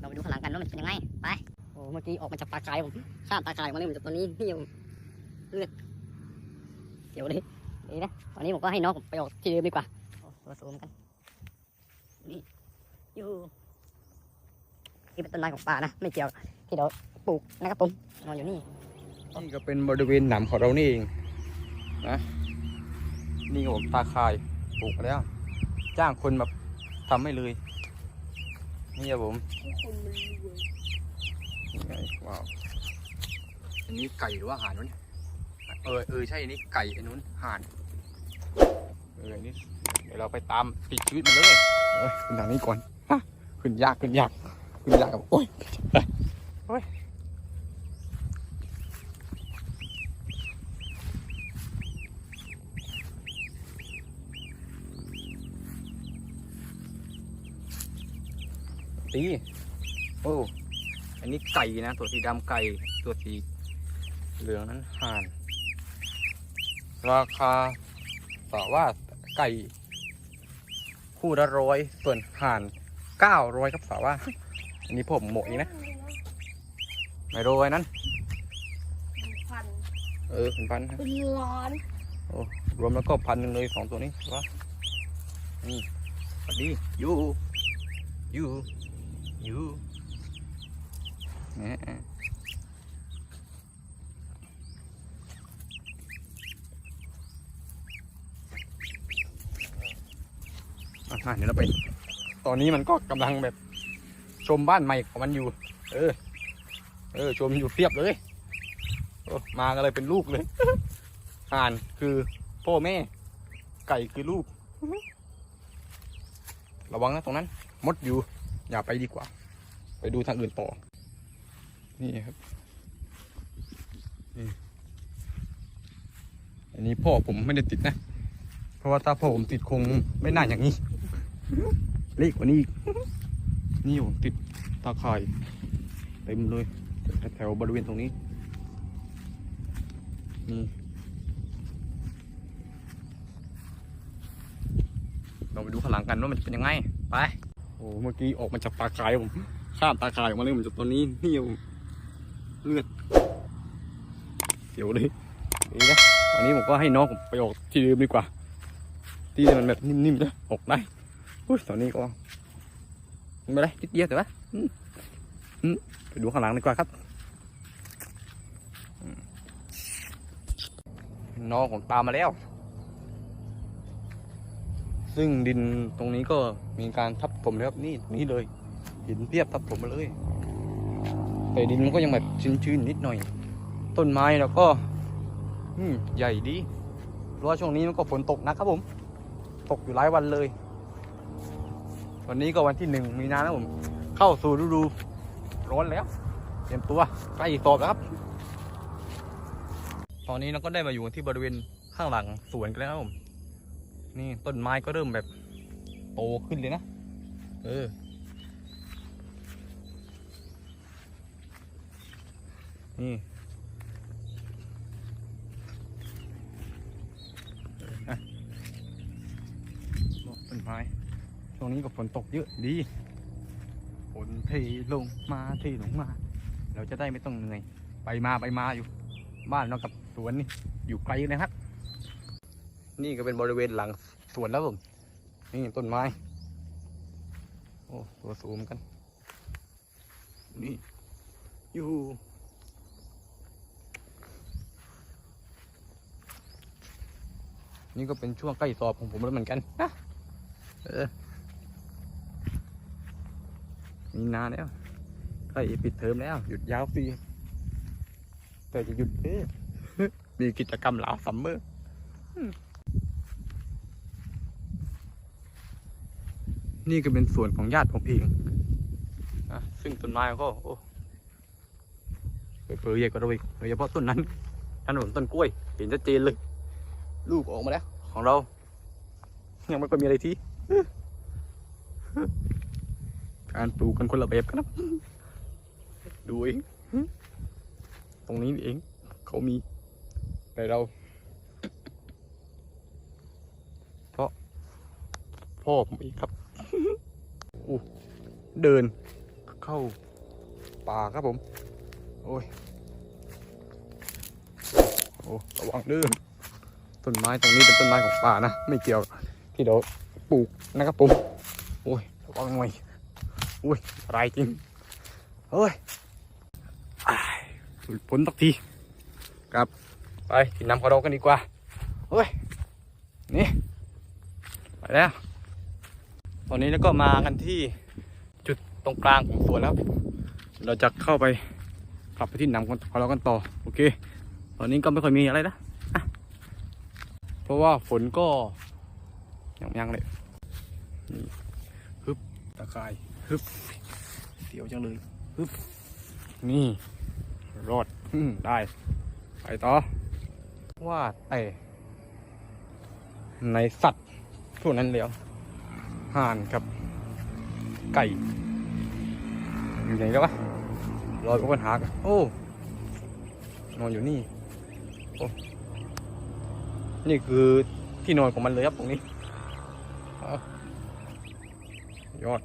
เราไปดูข้างหลังกันว่ามันเป็นยังไง ไป โอ้เมื่อกี้ออกมาจากปลากายผม ข้ามปลากายมาเลยมันจากตัวนี้นี่ผมเลือดเดี๋ยวเลยนี่นะ ตอนนี้ผมก็ให้น้องผมไปออกที่เดิมดีกว่าโอ้ตัวสูงกัน นี่อยู่นี่เป็นต้นไม้ของป่านะ ไม่เกี่ยวที่เราปลูกนะครับผม นอนอยู่นี่ นี่ก็เป็นบริเวณหนามของเรานี่เองนะ นี่ผมตาคายปลูกมาแล้ว จ้างคนมาทำให้เลย นี่ครับผมนี่ไงว้าวอันนี้ไก่หรือว่าห่านวะเนี่ยเออเออใช่อันนี้ไก่อันนู้นห่านเอออันนี้เดี๋ยวเราไปตามติดชีวิตมันเลยเอ้ยขึ้นทางนี้ก่อนฮะขึ้นยากขึ้นยากขึ้นยากกับโอ้ยไปโอ้ย ตีโอ้อันนี้ไก่นะตัวสีดำไก่ตัวสีเหลืองนั้นห่าน ราคาต่อว่าไก่ คู่ละร้อยส่วนห่านเก้าร้อยครับสาวว่า อันนี้ผมหมกเองนะไม่โรยนั้นพันเออเป็นพันฮะเป็นล้านรวมแล้วก็พันหนึ่งเลยสองตัวนี้วะนี่สวัสดียูยู อยูเนี่ยอะเดี๋ยวเราไป ตอนนี้มันก็กำลังแบบชมบ้านใหม่ของมันอยู่ เออ เออ ชมอยู่เพียบเลยมากันเลยเป็นลูกเลยห่านคือพ่อแม่ ไก่คือลูก ระวังนะตรงนั้น มดอยู่ อย่าไปดีกว่า ไปดูทางอื่นต่อ นี่ครับนี่อันนี้พ่อผมไม่ได้ติดนะ เพราะว่าถ้าพ่อผมติดคงไม่น่าอย่างนี้เล็กกว่านี้อีกนี่ผมติดตาข่ายเต็มเลยแถวบริเวณตรงนี้นี่เราไปดูข้างหลังกันว่ามันจะเป็นยังไง ไป อ้เมื่อกี้ออกมาจากตาคายผมข้ามตาคายออกมาเลยเหมือนจากตัวนี้นี่ผมเลือดเสียวเลยนี่นะวันนี้ผมก็ให้น้องผมไปออกที่เดิมดีกว่า ที่มันแบบนิ่มๆนะออกได้อุ้ยตอนนี้ก็ไม่ได้นิดเดียวแต่ว่าไปดูข้างหลังดีกว่าครับน้องผมตามมาแล้ว ซึ่งดินตรงนี้ก็มีการทับถมนะครับนี่นี่เลยหินเพียบทับถมมาเลย แต่ดินมันก็ยังแบบชื้นๆนิดหน่อย ต้นไม้แล้วก็อใหญ่ดีเพราะว่าช่วงนี้มันก็ฝนตกนะครับผม ตกอยู่หลายวันเลย วันนี้ก็วันที่หนึ่งมีนาแล้วผม เข้าสู่ฤดูร้อนแล้ว เตรียมตัวใกล้สอบแล้วครับ ตอนนี้เราก็ได้มาอยู่ที่บริเวณข้างหลังสวนกันแล้วครับผม นี่ต้นไม้ก็เริ่มแบบโตขึ้นเลยนะ เออ นี่อะต้นไม้ช่วงนี้ก็ฝนตกเยอะดีฝนเทลงมาเทลงมา เราจะได้ไม่ต้องเหนื่อย ไปมาไปมาอยู่ บ้านเรากับสวนนี่อยู่ไกลนะครับ นี่ก็เป็นบริเวณหลังสวนแล้วผม นี่ต้นไม้ โอ้ตัวสูงกัน นี่ อยู่นี่ก็เป็นช่วงใกล้สอบของผมแล้วเหมือนกันนะเออมีนานแล้วใกล้ปิดเทอมแล้ว หยุดยาวฟรีแต่จะหยุดเอ๊ะมีกิจกรรมหลาซัมเมอร์ นี่ก็เป็นส่วนของญาติผมเองนะซึ่งต้นไม้ก็โอ้เฟื่อยๆใหญ่กว่าเราอีกโดยเฉพาะต้นนั้นถนนต้นกล้วย เห็นชัดเจนเลย ลูกออกมาแล้ว ของเรา ยังไม่ค่อยมีอะไรที่ การปลูกกันคนละแบบกันนะดูเองตรงนี้นี่เองเขามี แต่เรา เพราะพ่อผมเองครับ อู้เดินเข้าป่าครับผม โอ้ย โอ้ระวังเด้อต้นไม้ตรงนี้เป็นต้นไม้ของป่านะ ไม่เกี่ยวที่เราปลูกนะครับผม โอ้ยระวังหน่อยโอ้ยอะไรจริงเฮ้ยหลุดพ้นสักทีครับ ไปกินน้ำกระดองกันดีกว่า เฮ้ย นี่ ไปแล้ว ตอนนี้แล้วก็มากันที่จุดตรงกลางของสวนแล้ว เราจะเข้าไปกลับไปที่หนำของเรากันต่อ โอเค ตอนนี้ก็ไม่ค่อยมีอะไรนะะเพราะว่าฝนก็ยังยังเลยฮึบตะไคร้ฮึบเดี๋ยวจังเลยฮึบนี่รอดอได้ ไปต่อ ว่าแต่ในสัตว์พวกนั้นแล้ว ห่านครับไก่ อยู่ไหนแล้ววะลอยปบนหากโอ้นอนอยู่นี่โอ้นี่คือที่นอนของมันเลยครับตรงนี้ยอด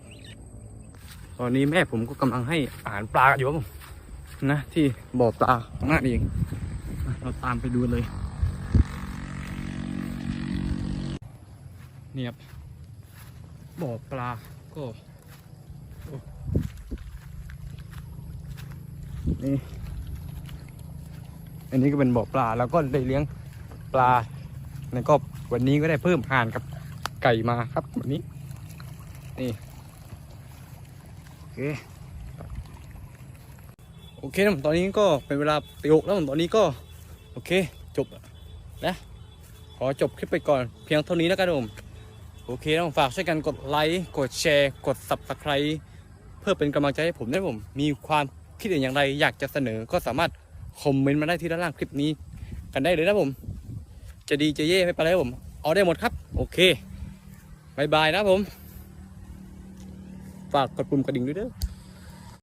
ตอนนี้แม่ผมก็กำลังให้อาหารปลาอยู่ครับผมนะที่บ่อปลาข้างหน้านี่เองเราตามไปดูเลย เนี่ยครับ บ่อปลาก็นี่อันนี้ก็เป็นบ่อปลาแล้วก็ได้เลี้ยงปลาแล้วก็วันนี้ก็ได้เพิ่มห่านกับไก่มาครับวันนี้ นี่โอเคโอเคนะผมตอนนี้ก็เป็นเวลาตีหกแล้วผมตอนนี้ก็ โอเคจบนะขอจบคลิปไปก่อนเพียงเท่านี้แล้วกันผม โอเคต้องฝากช่วยกันกดไลค์กดแชร์ กด subscribe เพื่อเป็นกำลังใจให้ผมนะผม มีความคิดเห็นอย่างไร อยากจะเสนอก็สามารถคอมเมนต์มาได้ที่ด้านล่างคลิปนี้ กันได้เลยนะผม จะดีจะเย่ไม่เป็นไรผม เอาได้หมดครับ โอเคบายบายนะผม ฝากกดปุ่มกระดิ่งด้วยเด้อ